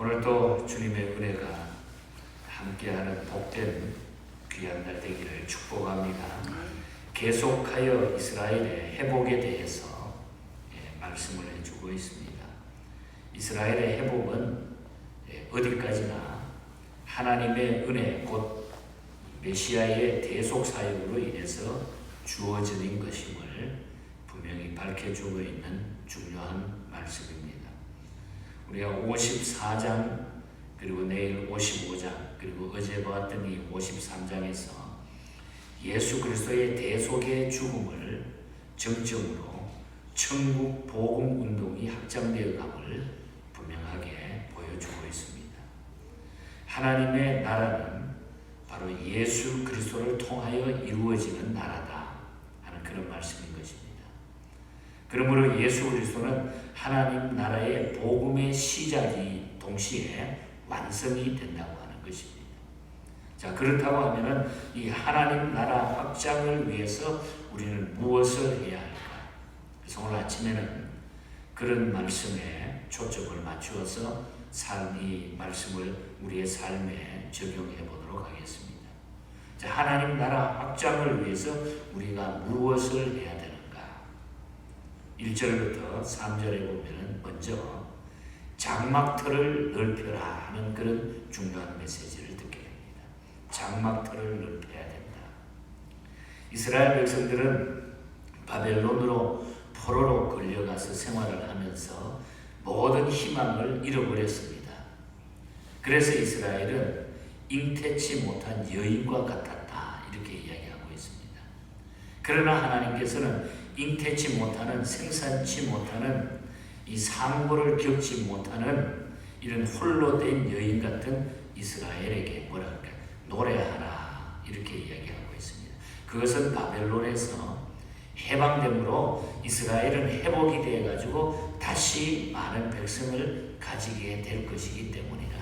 오늘도 주님의 은혜가 함께하는 복된 귀한 날 되기를 축복합니다. 계속하여 이스라엘의 회복에 대해서 예, 말씀을 해주고 있습니다. 이스라엘의 회복은 예, 어디까지나 하나님의 은혜 곧 메시아의 대속 사역으로 인해서 주어진 것임을 분명히 밝혀주고 있는 중요한 말씀입니다. 우리가 54장 그리고 내일 55장 그리고 어제 보았던 이 53장에서 예수 그리스도의 대속의 죽음을 정점으로 천국 복음 운동이 확장되어 감을 분명하게 보여주고 있습니다. 하나님의 나라는 바로 예수 그리스도를 통하여 이루어지는 나라다 하는 그런 말씀인 것입니다. 그러므로 예수 그리스도는 하나님 나라의 복음의 시작이 동시에 완성이 된다고 하는 것입니다. 자 그렇다고 하면은 이 하나님 나라 확장을 위해서 우리는 무엇을 해야 할까? 그래서 오늘 아침에는 그런 말씀에 초점을 맞추어서 삶이 말씀을 우리의 삶에 적용해 보도록 하겠습니다. 자 하나님 나라 확장을 위해서 우리가 무엇을 해야 되는가? 1절부터 3절에 보면은 먼저 장막터를 넓혀라 하는 그런 중요한 메시지를 듣게 됩니다. 장막터를 넓혀야 된다. 이스라엘 백성들은 바벨론으로 포로로 끌려가서 생활을 하면서 모든 희망을 잃어버렸습니다. 그래서 이스라엘은 잉태치 못한 여인과 같았다 이렇게 이야기하고 있습니다. 그러나 하나님께서는 잉태치 못하는 생산치 못하는 이 상고를 겪지 못하는 이런 홀로 된 여인 같은 이스라엘에게 뭐라 할까 노래하라 이렇게 이야기하고 있습니다. 그것은 바벨론에서 해방됨으로 이스라엘은 회복이 되어 가지고 다시 많은 백성을 가지게 될 것이기 때문이다.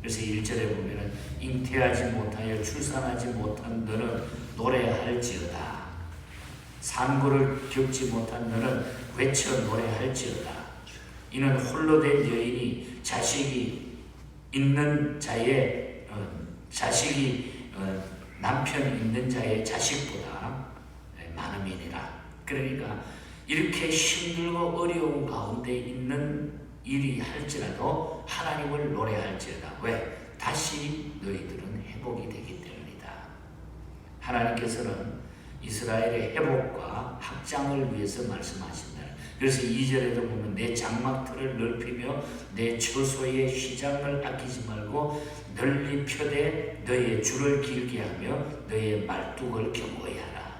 그래서 1절에 보면은 잉태하지 못하여 출산하지 못한 너는 노래할지어다. 상고를 겪지 못한 너는 외쳐 노래할지어다. 이는 홀로 된 여인이 자식이 있는 자의 어, 자식이 어, 남편 있는 자의 자식보다 많음이니라. 그러니까 이렇게 힘들고 어려운 가운데 있는 일이 할지라도 하나님을 노래할지어다. 왜? 다시 너희들은 회복이 되기 때문이다. 하나님께서는 이스라엘의 회복과 확장을 위해서 말씀하신다. 그래서 2절에도 보면 내 장막틀을 넓히며 내 처소의 휘장을 아끼지 말고 널리 펴되 너의 줄을 길게 하며 너의 말뚝을 견고히 하라.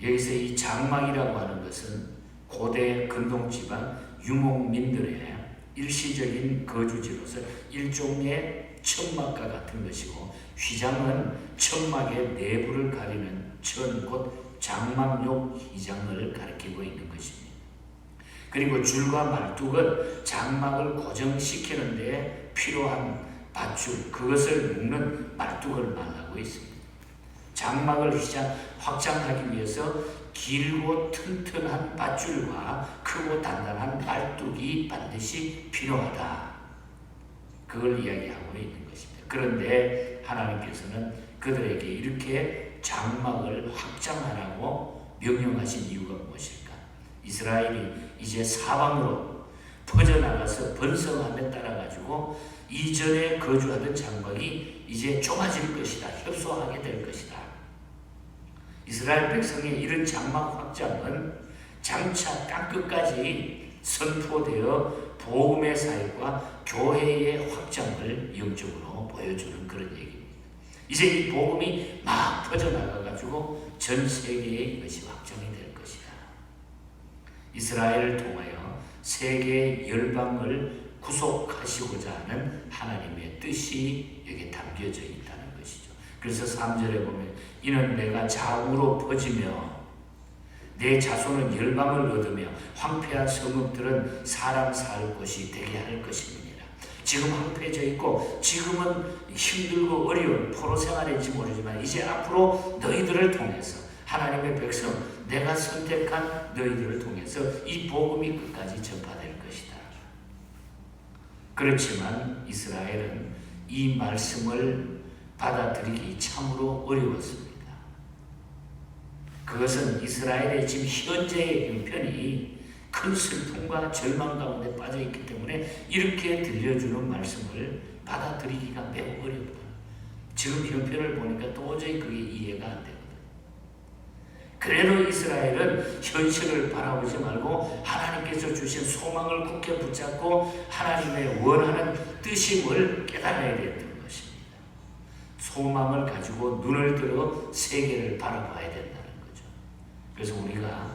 여기서 이 장막이라고 하는 것은 고대 근동지방 유목민들의 일시적인 거주지로서 일종의 천막과 같은 것이고 휘장은 천막의 내부를 가리는 천, 곧 장막용 휘장을 가리키고 있는 것입니다. 그리고 줄과 말뚝은 장막을 고정시키는 데 필요한 밧줄, 그것을 묶는 말뚝을 말하고 있습니다. 장막을 휘장, 확장하기 위해서 길고 튼튼한 밧줄과 크고 단단한 말뚝이 반드시 필요하다. 그걸 이야기하고 있는 것입니다. 그런데 하나님께서는 그들에게 이렇게 장막을 확장하라고 명령하신 이유가 무엇일까? 이스라엘이 이제 사방으로 퍼져나가서 번성함에 따라 가지고 이전에 거주하던 장막이 이제 좁아질 것이다. 협소하게 될 것이다. 이스라엘 백성의 이런 장막 확장은 장차 땅 끝까지 선포되어 복음의 사역과 교회의 확장을 영적으로 보여주는 그런 얘기입니다. 이제 이 복음이 막 퍼져나가 가지고 전 세계에 이것이 확정이 될 것이다. 이스라엘을 통하여 세계 열방을 구속하시고자 하는 하나님의 뜻이 여기 담겨져 있다는 것이죠. 그래서 3절에 보면 이는 내가 좌우로 퍼지며 내 자손은 열방을 얻으며 황폐한 성읍들은 사람 살 곳이 되게 할 것입니다. 지금 황폐해져 있고 지금은 힘들고 어려운 포로 생활인지 모르지만 이제 앞으로 너희들을 통해서 하나님의 백성 내가 선택한 너희들을 통해서 이 복음이 끝까지 전파될 것이다. 그렇지만 이스라엘은 이 말씀을 받아들이기 참으로 어려웠습니다. 그것은 이스라엘의 지금 현재의 형편이 큰 슬픔과 절망 가운데 빠져 있기 때문에 이렇게 들려주는 말씀을 받아들이기가 매우 어렵다. 지금 형편을 보니까 도저히 그게 이해가 안 되거든. 그래도 이스라엘은 현실을 바라보지 말고 하나님께서 주신 소망을 굳게 붙잡고 하나님의 원하는 뜻임을 깨달아야 됐던 것입니다. 소망을 가지고 눈을 들어 세계를 바라봐야 거죠. 그래서 우리가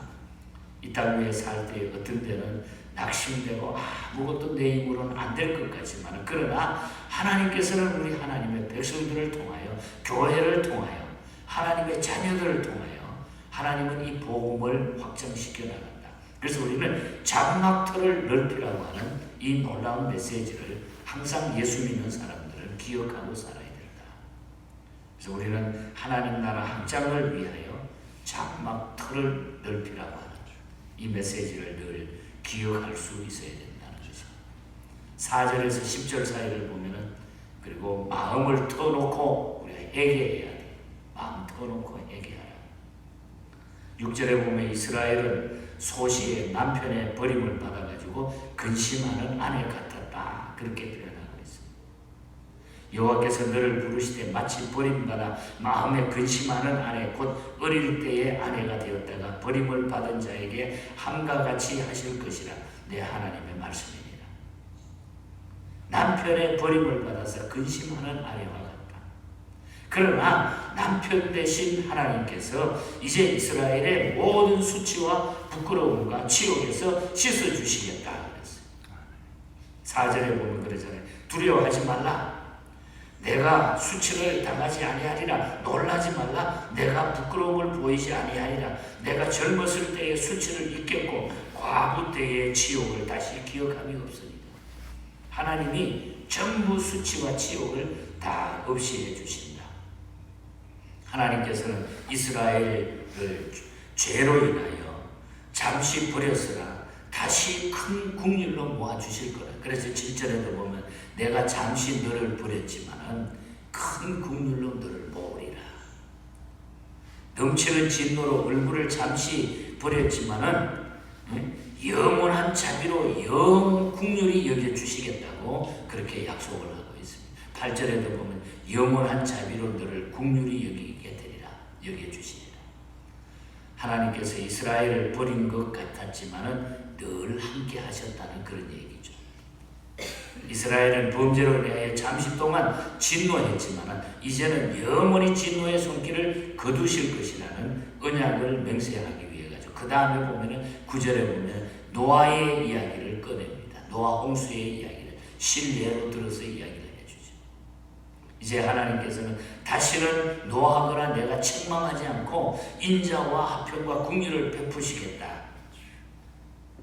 이 땅 위에 살 때 어떤 때는 낙심되고 아무것도 내 힘으로는 안 될 것 같지만 그러나 하나님께서는 우리 하나님의 백성들을 통하여 교회를 통하여 하나님의 자녀들을 통하여 하나님은 이 복음을 확장시켜 나간다. 그래서 우리는 장막터를 넓히라고 하는 이 놀라운 메시지를 항상 예수 믿는 사람들은 기억하고 살아야 된다. 그래서 우리는 하나님 나라 확장을 위하여 장막터를 넓히라고 하는 이 메시지를 늘 기억할 수 있어야 된다는 것이죠. 4절에서 10절 사이를 보면은 그리고 마음을 터놓고 우리가 회개해야 돼. 마음 터놓고 회개하라. 6절에 보면 이스라엘은 소시의 남편의 버림을 받아가지고 근심하는 아내 같았다. 그렇게. 여호와께서 너를 부르시되 마치 버림받아 마음에 근심하는 아내 곧 어릴 때의 아내가 되었다가 버림을 받은 자에게 함과 같이 하실 것이라 내 하나님의 말씀이니라. 남편의 버림을 받아서 근심하는 아내와 같다. 그러나 남편 대신 하나님께서 이제 이스라엘의 모든 수치와 부끄러움과 치욕에서 씻어 주시겠다 그랬어요. 4절에 보면 그러잖아요. 두려워하지 말라. 내가 수치를 당하지 아니하리라. 놀라지 말라. 내가 부끄러움을 보이지 아니하리라. 내가 젊었을 때의 수치를 잊겠고 과부 때의 치욕을 다시 기억함이 없으리라. 하나님이 전부 수치와 치욕을 다 없이 해주신다. 하나님께서는 이스라엘을 죄로 인하여 잠시 버렸으나 다시 큰 국률로 모아주실 거라 그래서 7절에도 보면 내가 잠시 너를 버렸지만은 큰 국률로 너를 모으리라. 넘치는 진노로 얼굴을 잠시 버렸지만은 영원한 자비로 영 국률이 여겨 주시겠다고 그렇게 약속을 하고 있습니다. 8절에도 보면 영원한 자비로 너를 국률이 여기게 되리라 여겨 주시리라. 하나님께서 이스라엘을 버린 것 같았지만은 늘 함께 하셨다는 그런 얘기죠. 이스라엘은 범죄로 대하여 잠시 동안 진노했지만 이제는 영원히 진노의 손길을 거두실 것이라는 언약을 맹세하기 위해 가지고 그 다음에 보면은 구절에 보면 노아의 이야기를 꺼냅니다. 노아 홍수의 이야기를 신뢰로 들어서 이야기를 해주죠. 이제 하나님께서는 다시는 노하거나 내가 책망하지 않고 인자와 화평과 국리를 베푸시겠다.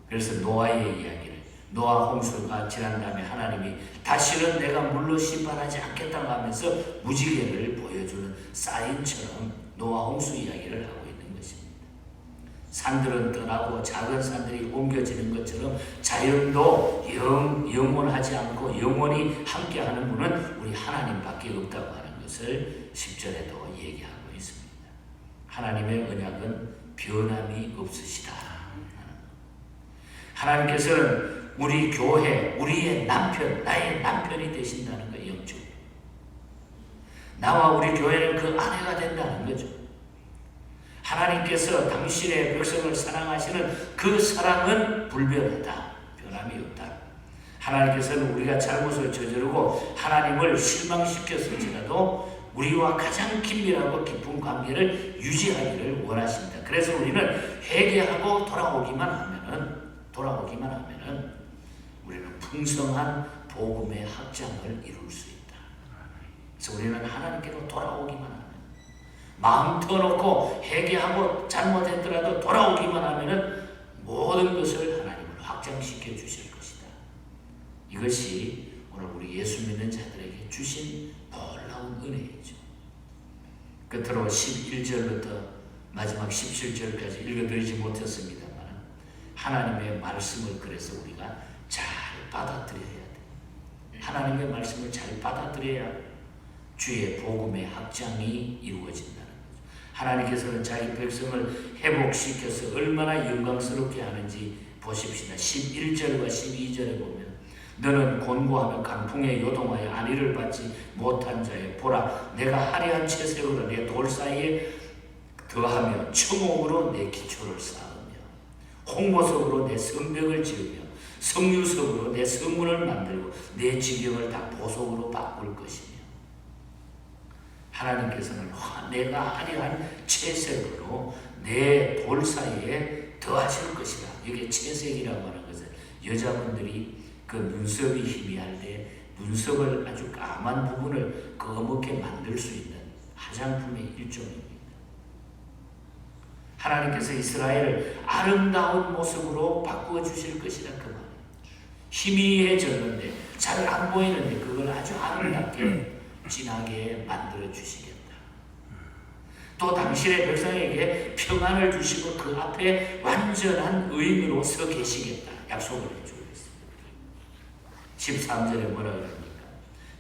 그래서 노아의 이야기를 노아 홍수가 지난 다음에 하나님이 다시는 내가 물로 심판하지 않겠다고 하면서 무지개를 보여주는 사인처럼 노아 홍수 이야기를 하고 있는 것입니다. 산들은 떠나고 작은 산들이 옮겨지는 것처럼 자연도 영, 영원하지 않고 영원히 함께하는 분은 우리 하나님밖에 없다고 하는 것을 10절에도 얘기하고 있습니다. 하나님의 언약은 변함이 없으시다. 하나님께서는 우리 교회, 우리의 남편, 나의 남편이 되신다는 거예요, 영적. 나와 우리 교회는 그 아내가 된다는 거죠. 하나님께서 당신의 백성을 사랑하시는 그 사랑은 불변하다. 변함이 없다. 하나님께서는 우리가 잘못을 저지르고 하나님을 실망시켰을지라도 우리와 가장 긴밀하고 깊은 관계를 유지하기를 원하십니다. 그래서 우리는 회개하고 돌아오기만 하면은 돌아오기만 하면은 풍성한 복음의 확장을 이룰 수 있다. 그래서 우리는 하나님께로 돌아오기만 하면 마음 터놓고 회개하고 잘못했더라도 돌아오기만 하면은 모든 것을 하나님을 확장시켜 주실 것이다. 이것이 오늘 우리 예수 믿는 자들에게 주신 놀라운 은혜이죠. 끝으로 11절부터 마지막 17절까지 읽어드리지 못했습니다만 하나님의 말씀을 그래서 우리가 잘 받아들여야 돼. 하나님의 말씀을 잘 받아들여야 주의 복음의 확장이 이루어진다는 거죠. 하나님께서는 자기 백성을 회복시켜서 얼마나 영광스럽게 하는지 보십시다. 11절과 12절에 보면 너는 곤고하며 강풍에 요동하여 안위를 받지 못한 자여 보라 내가 화려한 채색으로 내 돌 사이에 더하며 청옥으로 내 기초를 쌓으며 홍보석으로 내 성벽을 지으며 성유석으로 내 성문을 만들고 내 지경을 다 보석으로 바꿀 것이며 하나님께서는 화- 내가 화려한 채색으로 내돌 사이에 더하실 것이다. 이게 채색이라고 하는 것은 여자분들이 그 눈썹이 희미할 때 눈썹을 아주 까만 부분을 검게 만들 수 있는 화장품의 일종입니다. 하나님께서 이스라엘을 아름다운 모습으로 바꾸어 주실 것이다 그 말. 희미해졌는데 잘 안 보이는데 그걸 아주 아름답게 진하게 만들어 주시겠다. 또 당신의 백성에게 평안을 주시고 그 앞에 완전한 의인으로 서 계시겠다. 약속을 해주고 있습니다. 13절에 뭐라 그럽니까?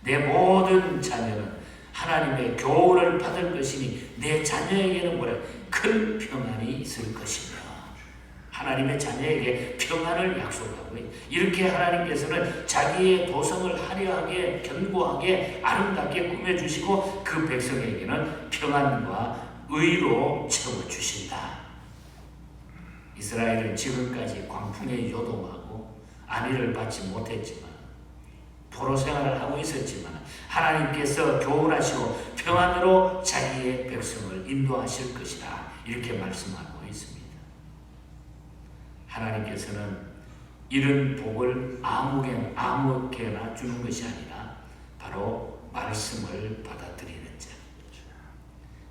내 모든 자녀는 하나님의 교훈을 받을 것이니 내 자녀에게는 뭐라 큰 평안이 있을 것이며 하나님의 자녀에게 평안을 약속하고 있- 이렇게 하나님께서는 자기의 도성을 화려하게 견고하게 아름답게 꾸며주시고 그 백성에게는 평안과 의로 채워주신다. 이스라엘은 지금까지 광풍에 요동하고 안위를 받지 못했지만 포로 생활을 하고 있었지만 하나님께서 교훈하시고 평안으로 자기의 백성을 인도하실 것이다. 이렇게 말씀하고. 하나님께서는 이런 복을 아무개나, 아무개나 주는 것이 아니라 바로 말씀을 받아들이는 자.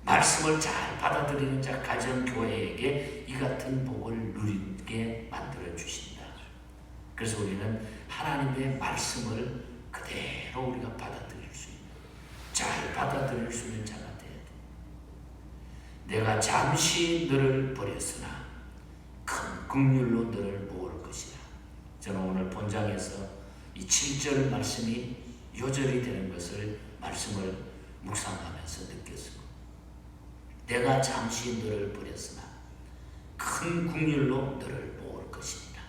말씀을 잘 받아들이는 자, 가정, 교회에게 이 같은 복을 누리게 만들어 주신다. 그래서 우리는 하나님의 말씀을 그대로 우리가 받아들일 수 있는, 잘 받아들일 수 있는 자가 돼야 돼. 내가 잠시 너를 버렸으나 큰 긍휼로 너를 모을 것이다. 저는 오늘 본장에서 이 7절 말씀이 요절이 되는 것을 말씀을 묵상하면서 느꼈습니다. 내가 잠시 너를 버렸으나 큰 긍휼로 너를 모을 것입니다.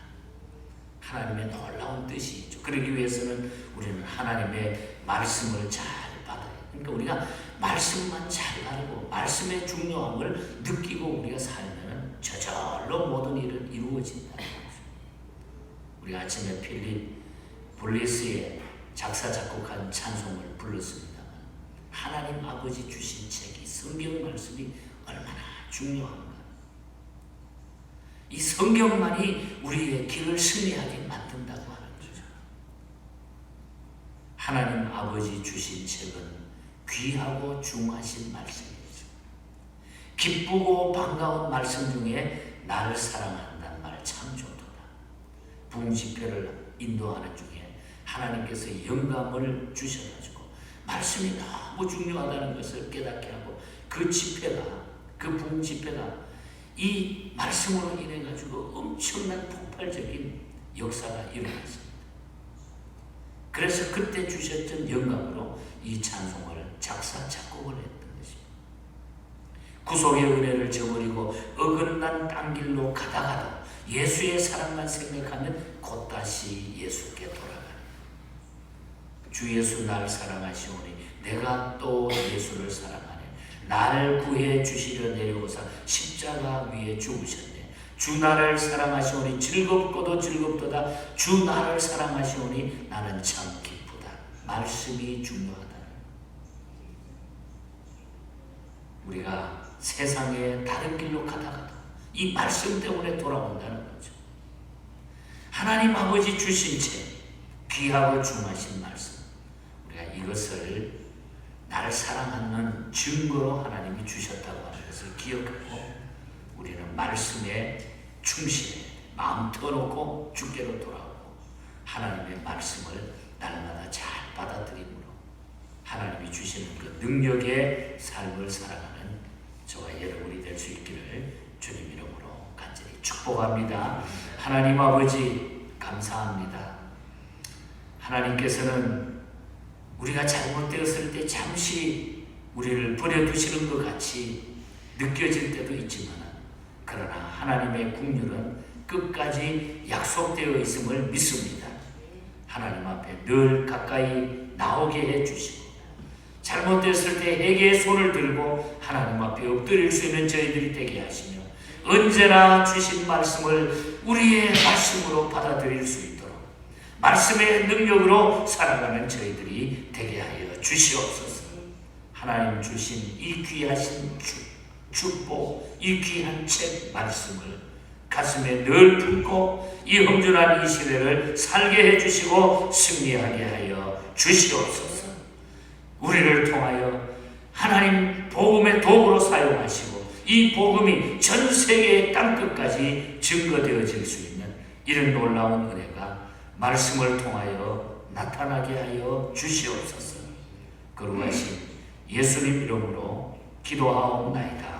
하나님의 놀라운 뜻이 있죠. 그러기 위해서는 우리는 하나님의 말씀을 잘 받아야 그러니까 우리가 말씀만 잘 알고 말씀의 중요함을 느끼고 우리가 살면 저절로 모든 일은 이루어진다. 우리 아침에 필립 블리스의 작사 작곡한 찬송을 불렀습니다만 하나님 아버지 주신 책이 성경 말씀이 얼마나 중요한가. 이 성경만이 우리의 길을 승리하게 만든다고 하는 거죠. 하나님 아버지 주신 책은 귀하고 중하신 말씀이죠. 기쁘고 반가운 말씀 중에 나를 사랑한다는 말 참 좋도다. 부흥 집회를 인도하는 중에 하나님께서 영감을 주셔가지고 말씀이 너무 중요하다는 것을 깨닫게 하고 그 집회가 그 부흥 집회가 이 말씀으로 인해 가지고 엄청난 폭발적인 역사가 일어났습니다. 그래서 그때 주셨던 영감으로 이 찬송을 작사 작곡을 것입니다. 구속의 은혜를 저버리고 어긋난 땅 길로 가다가도 예수의 사랑만 생각하면 곧 다시 예수께 돌아가는 주 예수 날 사랑하시오니 내가 또 예수를 사랑하네. 나를 구해 주시려 내려오사 십자가 위에 죽으셨네. 주 나를 사랑하시오니 즐겁고도 즐겁도다. 주 나를 사랑하시오니 나는 참 기쁘다. 말씀이 중요하다. 우리가 세상에 다른 길로 가다가도 이 말씀 때문에 돌아온다는 거죠. 하나님 아버지 주신 채 귀하고 중하신 말씀. 우리가 이것을 나를 사랑하는 증거로 하나님이 주셨다고 하는 것을 기억하고 우리는 말씀에 충실해 마음 터놓고 주께로 돌아오고 하나님의 말씀을 날마다 잘 받아들임으로 하나님이 주시는 그 능력의 삶을 살아가는 저와 여러분이 될 수 있기를 주님 이름으로 간절히 축복합니다. 하나님 아버지 감사합니다. 하나님께서는 우리가 잘못되었을 때 잠시 우리를 버려두시는 것 같이 느껴질 때도 있지만 그러나 하나님의 국률은 끝까지 약속되어 있음을 믿습니다. 하나님 앞에 늘 가까이 나오게 해 주시고 잘못됐을 때 회개의 손을 들고 하나님 앞에 엎드릴 수 있는 저희들이 되게 하시며 언제나 주신 말씀을 우리의 말씀으로 받아들일 수 있도록 말씀의 능력으로 살아가는 저희들이 되게 하여 주시옵소서. 하나님 주신 이 귀하신 축, 축복, 이 귀한 책 말씀을 가슴에 늘 품고 이 험준한 이 시대를 살게 해주시고 승리하게 하여 주시옵소서. 우리를 통하여 하나님 복음의 도구로 사용하시고 이 복음이 전 세계의 땅끝까지 증거되어질 수 있는 이런 놀라운 은혜가 말씀을 통하여 나타나게 하여 주시옵소서. 거룩하신 예수님 이름으로 기도하옵나이다.